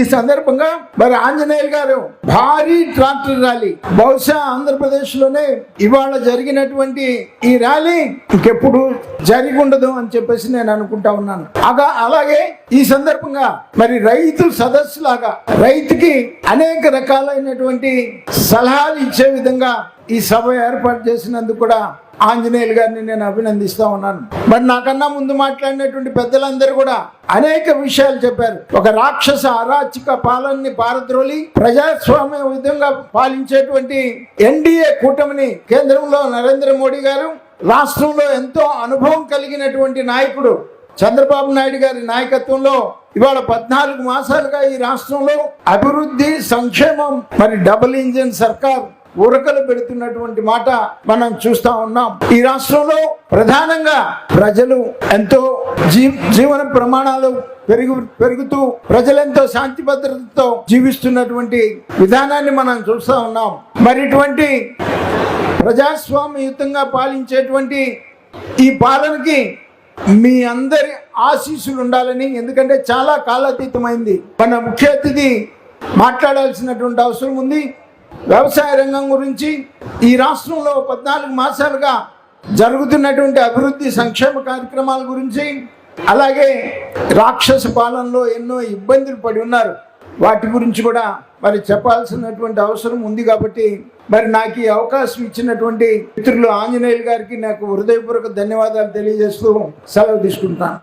ఈ సందర్భంగా మరి ఆంజనేయులు గారు భారీ ట్రాక్టర్ ర్యాలీ. బహుశా ఆంధ్రప్రదేశ్లోనే ఇవాళ జరిగినటువంటి ఈ ర్యాలీ ఇంకెప్పుడు జరిగి ఉండదు అని చెప్పేసి నేను అనుకుంటా ఉన్నాను. అగా అలాగే ఈ సందర్భంగా మరి రైతు సదస్సు లాగా రైతుకి అనేక రకాలైనటువంటి సలహాలు ఇచ్చే విధంగా ఈ సభ ఏర్పాటు చేసినందుకు కూడా ఆంజనేయులు గారిని నేను అభినందిస్తూ ఉన్నాను. మరి నాకన్నా ముందు మాట్లాడినటువంటి పెద్దలందరూ కూడా అనేక విషయాలు చెప్పారు. ఒక రాక్షస అరాచక పాలనని పారద్రోలి ప్రజాస్వామ్య విధంగా పాలించేటువంటి ఎన్డీఏ కూటమిని కేంద్రంలో నరేంద్ర మోడీ గారు రాష్ట్రంలో ఎంతో అనుభవం కలిగినటువంటి నాయకుడు చంద్రబాబు నాయుడు గారి నాయకత్వంలో ఇవాళ పద్నాలుగు మాసాలుగా ఈ రాష్ట్రంలో అభివృద్ధి సంక్షేమం మరి డబుల్ ఇంజిన్ సర్కార్ ఉరకలు పెడుతున్నటువంటి మాట మనం చూస్తా ఉన్నాం. ఈ రాష్ట్రంలో ప్రధానంగా ప్రజలు ఎంతో జీ జీవన ప్రమాణాలు పెరుగు పెరుగుతూ ప్రజలెంతో శాంతి భద్రతతో జీవిస్తున్నటువంటి విధానాన్ని మనం చూస్తా ఉన్నాం. మరి ఇటువంటి ప్రజాస్వామ్యయుతంగా పాలించేటువంటి ఈ పాలనకి మీ అందరి ఆశీస్సులు ఉండాలని ఎందుకంటే చాలా కాలాతీతమైంది. మన ముఖ్య అతిథి మాట్లాడాల్సినటువంటి అవసరం ఉంది. వ్యవసాయ రంగం గురించి ఈ రాష్ట్రంలో పద్నాలుగు మాసాలుగా జరుగుతున్నటువంటి అభివృద్ధి సంక్షేమ కార్యక్రమాల గురించి అలాగే రాక్షస పాలనలో ఎన్నో ఇబ్బందులు పడి ఉన్నారు. వాటి గురించి కూడా మరి చెప్పాల్సినటువంటి అవసరం ఉంది కాబట్టి మరి నాకు ఈ అవకాశం ఇచ్చినటువంటి మిత్రులు ఆంజనేయులు గారికి నాకు హృదయపూర్వక ధన్యవాదాలు తెలియజేస్తూ సెలవు తీసుకుంటాను